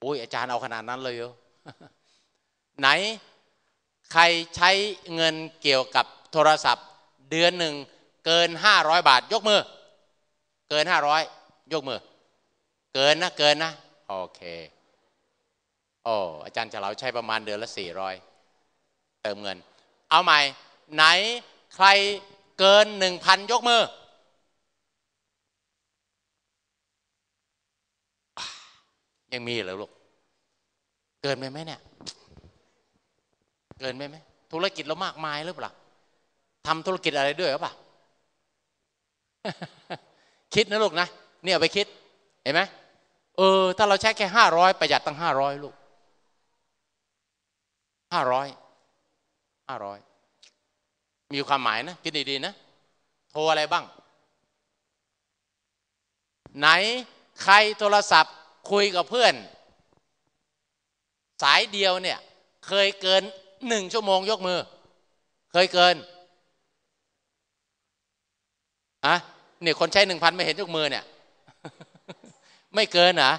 โอ้ยอาจารย์เอาขนาดนั้นเลยเหรอไหนใครใช้เงินเกี่ยวกับโทรศัพท์ เดือนหนึ่งเกินห้าร้อยบาท ยกมือ เกินห้าร้อยยกมือ เกินนะเกินนะโอเคโอ้อาจารย์เฉลาใช้ประมาณเดือนละสี่ร้อยเติมเงิน เอาใหม่ ไหนใครเกินหนึ่งพันยกมือ ยังมีเหรอลูก เกินไปไหมเนี่ย เกินไปไหมธุรกิจเรามากมายหรือเปล่าทำธุรกิจอะไรด้วยหรือเปล่าคิดนะลูกนะเนี่ยเอาไปคิด เห็นไหมเออ ถ้าเราใช้แค่ห้าร้อยประหยัดตั้งห้าร้อยลูกห้าร้อยห้าร้อยมีความหมายนะ คิดดีๆนะ โทรอะไรบ้าง ไหนใครโทรศัพท์ คุยกับเพื่อน สายเดียวเนี่ย เคยเกินหนึ่งชั่วโมงยกมือ เคยเกินอะเนี่ยคนใช้หนึ่งพันไม่เห็นยกมือเนี่ย ไม่เกินนะ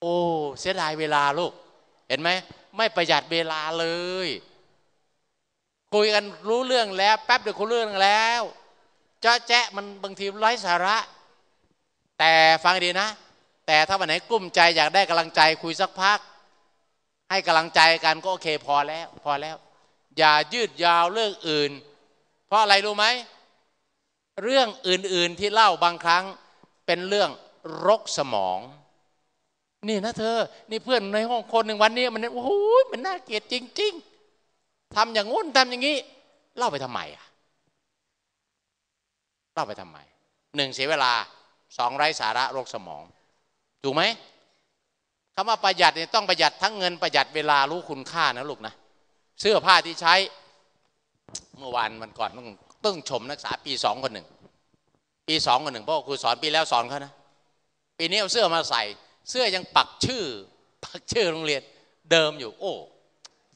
โอ้เสียดายเวลาลูก เห็นไหม ไม่ประหยัดเวลาเลย คุยกันรู้เรื่องแล้ว แป๊บเดียวคุยเรื่องแล้วเจ้าแจ๊ะมันบางทีไร้สาระ แต่ฟังดีนะ แต่ถ้าวันไหนกลุ้มใจอยากได้กำลังใจคุยสักพัก ให้กำลังใจกันก็โอเคพอแล้วพอแล้ว อย่ายืดยาวเรื่องอื่น เพราะอะไรรู้ไหมเรื่องอื่นๆที่เล่าบางครั้งเป็นเรื่องรกสมอง นี่นะเธอ นี่เพื่อนในห้องคนหนึ่งวันนี้มันโอ้โหมันน่าเกลียดจริง ๆทำอย่างงู้นทำอย่างนี้ เล่าไปทำไมอะเล่าไปทำไมหนึ่งเสียเวลา สองไร้สาระโรคสมอง ถูกไหมคำว่าประหยัดเนี่ยต้องประหยัดทั้งเงินประหยัดเวลารู้คุณค่านะลูกนะเสื้อผ้าที่ใช้ เมื่อวานมันก่อนต้องต้องชมนักศึกษาปีสองคนหนึ่งปีสองคนหนึ่งเพราะครูสอนปีแล้วสอนเขานะปีนี้เอาเสื้อมาใส่ เสื้อยังปักชื่อ ปักชื่อโรงเรียนเดิมอยู่ โอ้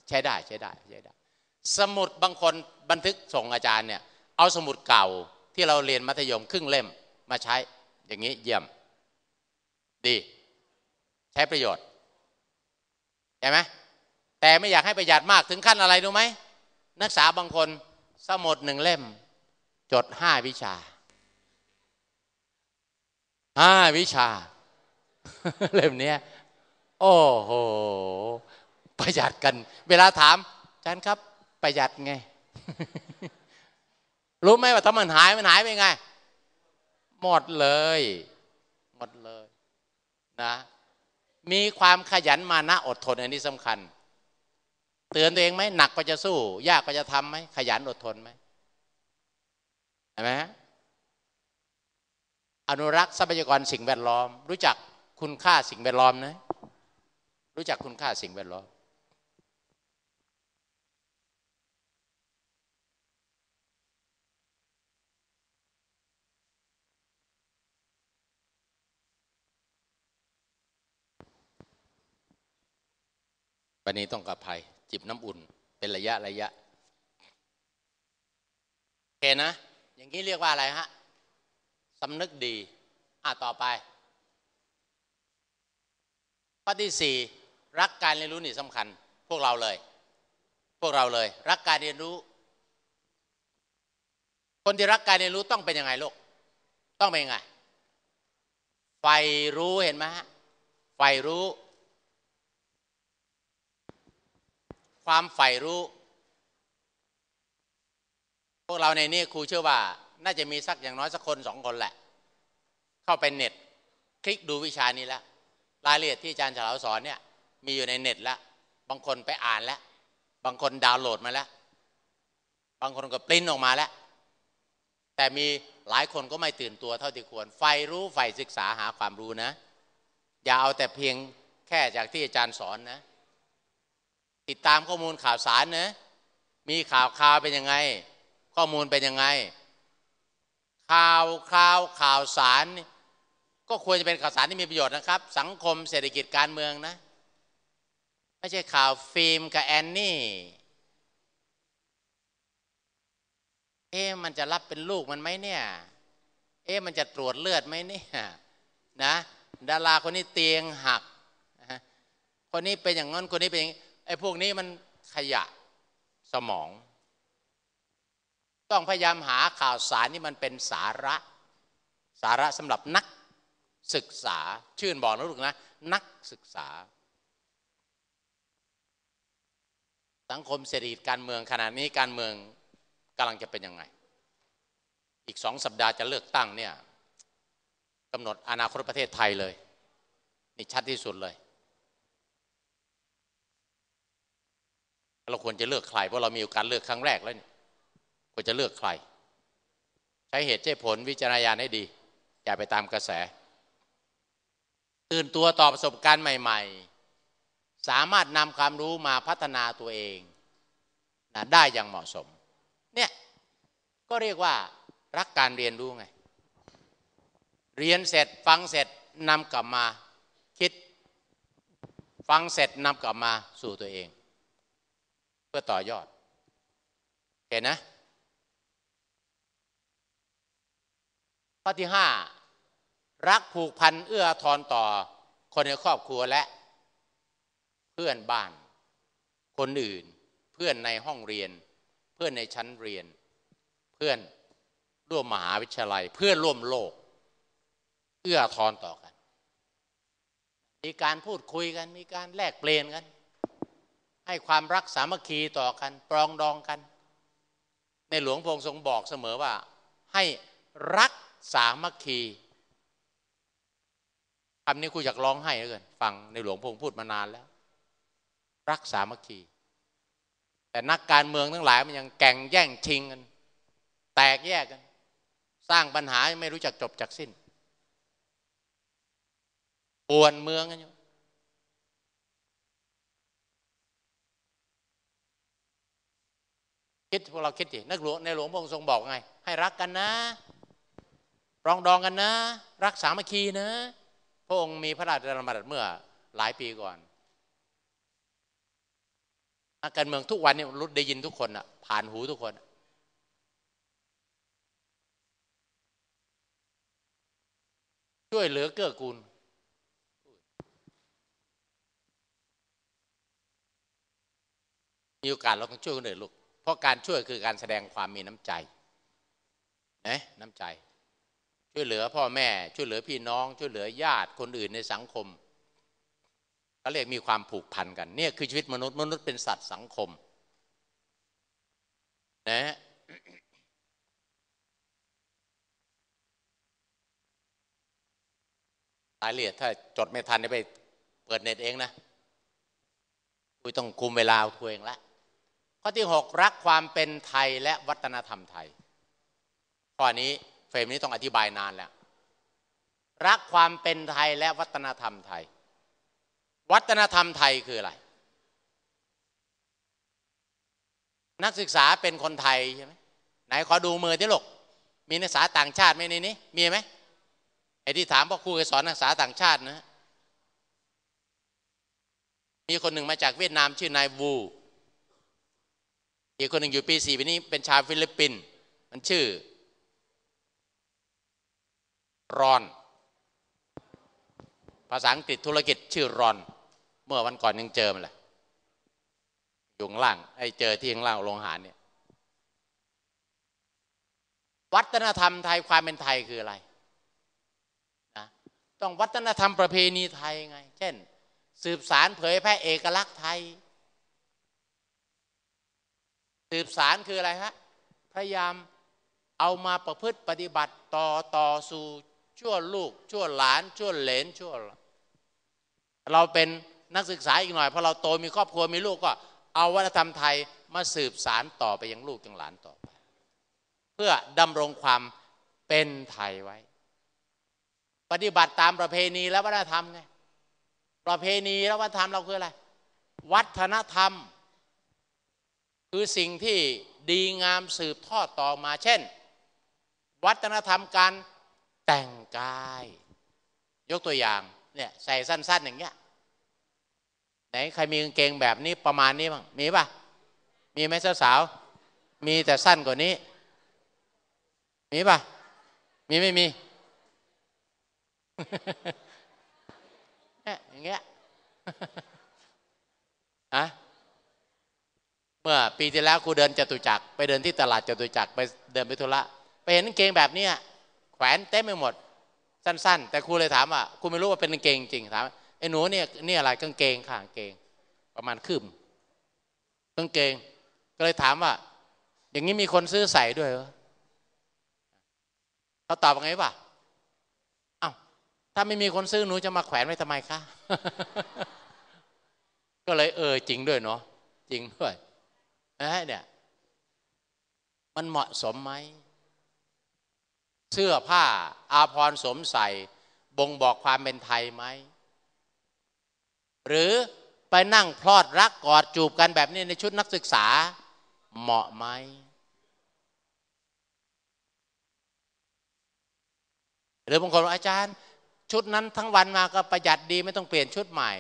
ใช้ได้ใช้ได้ใช้ได้ สมุดบางคนบันทึกส่งอาจารย์เนี่ยเอาสมุดเก่าที่เราเรียนมัธยมครึ่งเล่มมาใช้ อย่างนี้เยี่ยม ดี ใช้ประโยชน์ใช่ไหมแต่ไม่อยากให้ประหยัดมากถึงขั้นอะไรรู้ไหมนักศึกษาบางคนสมุดหนึ่งเล่ม จดห้าวิชาห้าวิชา เล่มนี้โอ้โห ประหยัดกัน เวลาถามอาจารย์ครับ ประหยัดไง รู้ไหมว่าถ้ามันหายมันหายไปไง หมดเลย หมดเลยนะ มีความขยันมานะอดทนอันนี้สำคัญ เตือนตัวเองไหมหนักก็จะสู้ ยากก็จะทำไหมขยันอดทนไหมเห็นไหมอนุรักษ์ทรัพยากรสิ่งแวดล้อม รู้จักคุณค่าสิ่งแวดล้อมนะ รู้จักคุณค่าสิ่งแวดล้อม วันนี้ต้องกับภัยจิบน้ำอุ่น เป็นระยะระยะโอเคนะ อย่างนี้เรียกว่าอะไรฮะสำนึกดี อะ ต่อไปข้อที่สี่รักการเรียนรู้นี่สำคัญ พวกเราเลย พวกเราเลย รักการเรียนรู้ คนที่รักการเรียนรู้ต้องเป็นยังไงลูกต้องเป็นยังไงใฝ่รู้เห็นไหมฮะใฝ่รู้ ความใฝ่รู้ พวกเราในนี้ครูเชื่อว่า น่าจะมีสักอย่างน้อยสักคนสองคนแหละ เข้าไปเน็ต คลิกดูวิชานี้แล้วรายละเอียดที่อาจารย์ฉลาสอนเนี่ย มีอยู่ในเน็ตแล้ว บางคนไปอ่านแล้ว บางคนดาวน์โหลดมาแล้ว บางคนก็ปริ้นออกมาแล้ว แต่มีหลายคนก็ไม่ตื่นตัวเท่าที่ควร ไฟรู้ไฟศึกษาหาความรู้นะ อย่าเอาแต่เพียงแค่จากที่อาจารย์สอนนะ ติดตามข้อมูลข่าวสารนะมีข่าวข่าวเป็นยังไง ข้อมูลเป็นยังไง ข่าวข่าวข่าวสาร ก็ควรจะเป็นข่าวสารที่มีประโยชน์นะครับ สังคมเศรษฐกิจการเมืองนะไม่ใช่ข่าวฟิล์มกับแอนนี่เอ๊มันจะรับเป็นลูกมันไหมเนี่ย เอ๊มันจะตรวจเลือดไหมเนี่ยนะ ดาราคนนี้เตียงหัก คนนี้เป็นอย่างนั้นคนนี้เป็นอย่างนี้ ไอ้พวกนี้มันขยะสมอง ต้องพยายามหาข่าวสารที่มันเป็นสาระ สาระสำหรับนักศึกษา ชื่นบอกนะลูกนะ นักศึกษา สังคมเศรษฐกิจการเมืองขณะนี้การเมืองกำลังจะเป็นยังไง อีกสองสัปดาห์จะเลือกตั้งเนี่ยกำหนดอนาคตประเทศไทยเลย นี่ชัดที่สุดเลย เราควรจะเลือกใครเพราะเรามีโอกาสเลือกครั้งแรกแล้วเนี่ยควรจะเลือกใคร ใช้เหตุใช้ผลวิจารณญาณให้ดี อย่าไปตามกระแส ตื่นตัวต่อประสบการณ์ใหม่ ๆ สามารถนำความรู้มาพัฒนาตัวเองนะได้อย่างเหมาะสม เนี่ยก็เรียกว่ารักการเรียนรู้ไง เรียนเสร็จฟังเสร็จนำกลับมาคิด ฟังเสร็จนำกลับมาสู่ตัวเอง พื่อต่อยอดเห็นนะข้อที่ห้ารักผูกพันเอื้อทอนต่อคนในครอบครัวและ เพื่อนบ้าน คนอื่น เพื่อนในห้องเรียน เพื่อนในชั้นเรียน เพื่อนร่วมมหาวิทยาลัย เพื่อนร่วมโลก เอื้อทอนต่อกัน มีการพูดคุยกัน มีการแลกเปลี่ยนกัน ให้ความรักสามัคคีต่อกัน ปรองดองกัน ในหลวงพงทรงบอกเสมอว่า ให้รักสามัคคีคำนี้กูอยากร้องไห้เหลือเกินฟังในหลวงพงพูดมานานแล้ว รักสามัคคี แต่นักการเมืองทั้งหลายมันยังแก่งแย่งชิงกัน แตกแยกกัน สร้างปัญหาไม่รู้จักจบจากสิ้นป่วนเมืองกันอยู่ คิดพวกเราคิดดินักหลวงในหลวงพงทรงบอกไง ให้รักกันนะรองดองกันนะ รักสามัคคีนะ พระองค์มีพระราชดำรัสเมื่อหลายปีก่อนนัการเมืองทุกวันเนี้รู้ได้ยินทุกคนอะผ่านหูทุกคน ช่วยเหลือเกื้อกูลมีโอกาสเราต้องช่วยคนอื่นลูก เพราะการช่วยคือการแสดงความมีน้ำใจนะน้ำใจ ช่วยเหลือพ่อแม่ ช่วยเหลือพี่น้อง ช่วยเหลือญาติคนอื่นในสังคมเขาเรียกมีความผูกพันกันเนี่ยคือชีวิตมนุษย์มนุษย์เป็นสัตว์สังคมนะรายละเอียดถ้าจดไม่ทันไปเปิดเน็ตเองนะคุยต้องคุมเวลาตัวเองละ ข้อที่หกรักความเป็นไทยและวัฒนธรรมไทย ข้อนี้เฟรมนี้ต้องอธิบายนานแล้ว รักความเป็นไทยและวัฒนธรรมไทย วัฒนธรรมไทยคืออะไร นักศึกษาเป็นคนไทยใช่ไหมไหนขอดูมือที่หลกมีนักศึกษาต่างชาติไหมในนี้มีไหมไอ้ที่ถามพ่อครูเคยสอนนักศึกษาต่างชาตินะมีคนหนึ่งมาจากเวียดนามชื่อนายวู อีกคนหนึ่งอยู่ปีสี่ปีนี้เป็นชาวฟิลิปปินส์มันชื่อ รอน ภาษาอังกฤษธุรกิจชื่อรอน เมื่อวันก่อนยังเจอมันเลยอยู่ข้างล่างไอ้เจอที่ข้างล่างโรงอาหารเนี่ยวัฒนธรรมไทยความเป็นไทยคืออะไรนะต้องวัฒนธรรมประเพณีไทยไง เช่น สืบสารเผยแพร่เอกลักษณ์ไทย สืบสารคืออะไรฮะพยายามเอามาประพฤติปฏิบัติต่อต่อสู่ชั่วลูก ชั่วหลาน ชั่วเหลนชั่ว เราเป็นนักศึกษาอีกหน่อยพอเราโตมีครอบครัวมีลูกก็ เอาวัฒนธรรมไทยมาสืบสารต่อไปยังลูกยังหลานต่อไป เพื่อดำรงความเป็นไทยไว้ ปฏิบัติตามประเพณีและวัฒนธรรมไงประเพณีและวัฒนธรรมเราคืออะไรวัฒนธรรม คือสิ่งที่ดีงามสืบทอดต่อมาเช่น วัฒนธรรมการแต่งกาย ยกตัวอย่างเนี่ยใส่สั้น ๆ อย่างเงี้ยไหนใครมีกางเกงแบบนี้ประมาณนี้บ้างมีป่ะมีไหมสาวๆมีแต่สั้นกว่านี้ มีป่ะมีไม่มีเนี่ยอย่างเงี้ยอะ เมื่อปีที่แล้วครูเดินจตุจักรไปเดินที่ตลาดจตุจักรไปเดินไปธุระไปเห็นกางเกงแบบเนี้ยแขวนเต็มไปหมด สั้น ๆ แต่ครูเลยถามว่าครูไม่รู้ว่าเป็นกางเกงจริงถามไอ้หนูเนี่ยนี่อะไรกางเกงค่ะกางเกง ประมาณคืบกางเกง ก็เลยถามว่า อย่างนี้มีคนซื้อใส่ด้วยเหรอเขาตอบว่าไงป่ะเอ้าถ้าไม่มีคนซื้อหนูจะมาแขวนไว้ทำไมคะก็เลยเออจริงด้วยเนาะจริงด้วย นะเนี่ยมันเหมาะสมไหม เสื้อผ้าอาภรณ์สวมใส่บ่งบอกความเป็นไทยไหม หรือไปนั่งพลอดรักกอดจูบกันแบบนี้ในชุดนักศึกษา เหมาะไหม หรือบางคนบอกอาจารย์ ชุดนั้นทั้งวันมาก็ประหยัดดีไม่ต้องเปลี่ยนชุดใหม่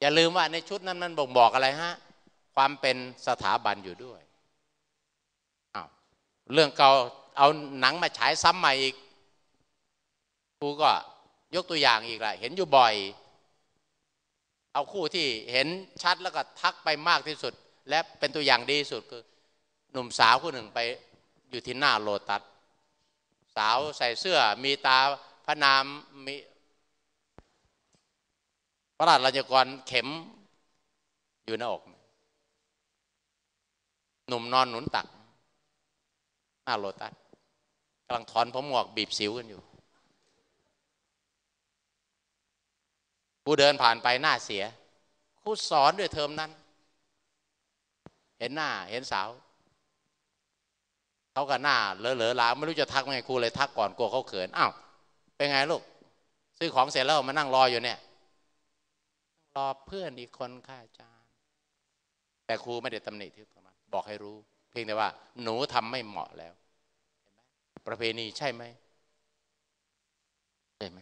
อย่าลืมว่าในชุดนั้นมันบ่งบอกอะไรฮะ ความเป็นสถาบันอยู่ด้วยอ้าวเรื่องเก่าเอาหนังมาฉายซ้ำใหม่อีกครูก็ยกตัวอย่างอีกแหละเห็นอยู่บ่อย เอาคู่ที่เห็นชัดแล้วก็ทักไปมากที่สุด และเป็นตัวอย่างดีสุดคือ หนุ่มสาวคู่หนึ่งไปอยู่ที่หน้าโลตัสสาวใส่เสื้อมีตาพระนามมีพระราชรัญกรเข็มอยู่หน้าอก หนุ่มนอนหนุนตักหน้าโลตัสกำลังถอนผมหงอกบีบสิวกันอยู่ผู้เดินผ่านไปหน้าเสียครูสอนด้วยเทอมนั้น เห็นหน้าเห็นสาวเขาก็หน้าเลอะเลอะลาไม่รู้จะทักไงครูเลยทักก่อนกลัวเขาเขินอ้าวเป็นไงลูก ซื้อของเสร็จแล้วมานั่งรออยู่เนี่ยรอเพื่อนอีกคนค่ะอาจารย์ แต่ครูไม่ได้ตำหนิที่ตรงนั้น บอกให้รู้ เพียงแต่ว่า หนูทำไม่เหมาะแล้ว ประเพณีใช่ไหมใช่ไหม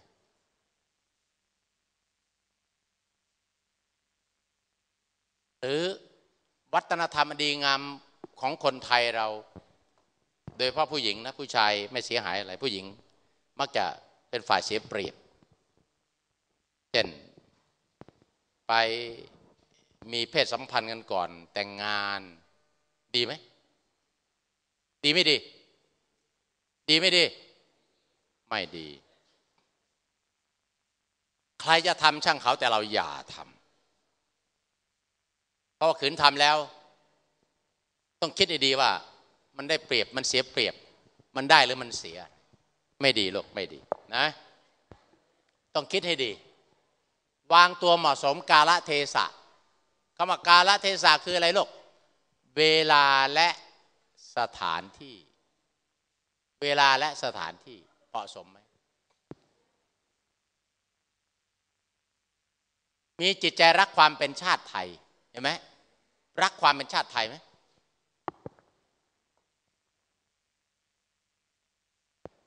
หรือวัฒนธรรมอันดีงามของคนไทยเรา โดยเฉพาะผู้หญิงนะผู้ชายไม่เสียหายอะไรผู้หญิง มักจะเป็นฝ่ายเสียเปรียบ เช่น ไปมีเพศสัมพันธ์กันก่อนแต่งงาน ดีไหม ดีไม่ดี ดีไม่ดี ไม่ดี ใครจะทำช่างเขาแต่เราอย่าทำเพราะว่าขืนทำแล้ว ต้องคิดดีๆว่า มันได้เปรียบมันเสียเปรียบ มันได้หรือมันเสีย ไม่ดีลูกไม่ดีนะ ต้องคิดให้ดี วางตัวเหมาะสมกาละเทศะคำว่ากาละเทศะคืออะไรลูก เวลาและสถานที่ เวลาและสถานที่เหมาะสมไหมมีจิตใจรักความเป็นชาติไทยเห็นไหมรักความเป็นชาติไทยไหม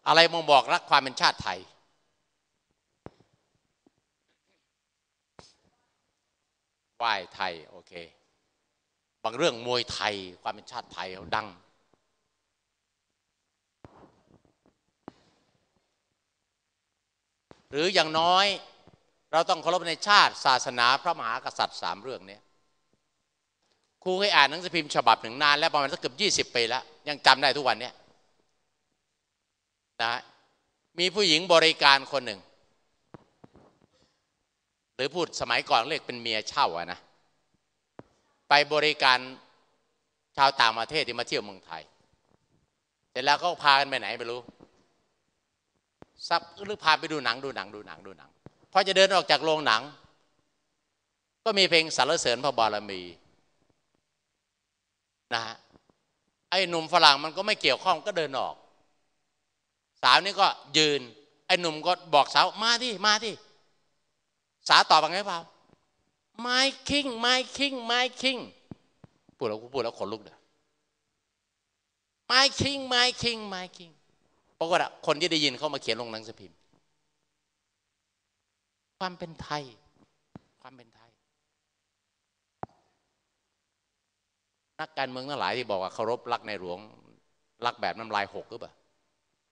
อะไรมองบอกรักความเป็นชาติไทย ไหว้ไทย โอเค บางเรื่องมวยไทยความเป็นชาติไทยเขาดัง หรืออย่างน้อยเราต้องเคารพในชาติศาสนาพระมหากษัตริย์สามเรื่องนี้ครูเคยอ่านหนังสือพิมพ์ฉบับหนึ่งนาน แล้วประมาณสักเกือบยี่สิบปีแล้ว ยังจำได้ทุกวันนี้นะมีผู้หญิงบริการคนหนึ่ง หรือพูดสมัยก่อนเรียกเป็นเมียเช่าอะนะ ไปบริการชาวต่างประเทศที่มาเที่ยวเมืองไทย เสร็จแล้วก็พากันไปไหนไม่รู้ซับหรือพาไปดูหนังดูหนังดูหนังดูหนังพอจะเดินออกจากโรงหนัง ก็มีเพลงสรรเสริญพระบารมีนะฮะไอ้หนุ่มฝรั่งมันก็ไม่เกี่ยวข้องก็เดินออก สาวนี่ก็ยืน ไอ้หนุ่มก็บอกสาวมาที่มาที่สาวตอบว่าไงเปล่า ไม้คิงไม้คิงไม้คิงพูดแล้วพูดแล้วขนลุกเด้อไม้คิงไม้คิงไม้คิงปรากฏอะคนที่ได้ยินเขามาเขียนลงหนังสือพิมพ์ ความเป็นไทย ความเป็นไทย นักการเมืองทั้งหลายที่บอกว่าเคารพรักในหลวง รักแบบน้ำลายหกหรือเปล่า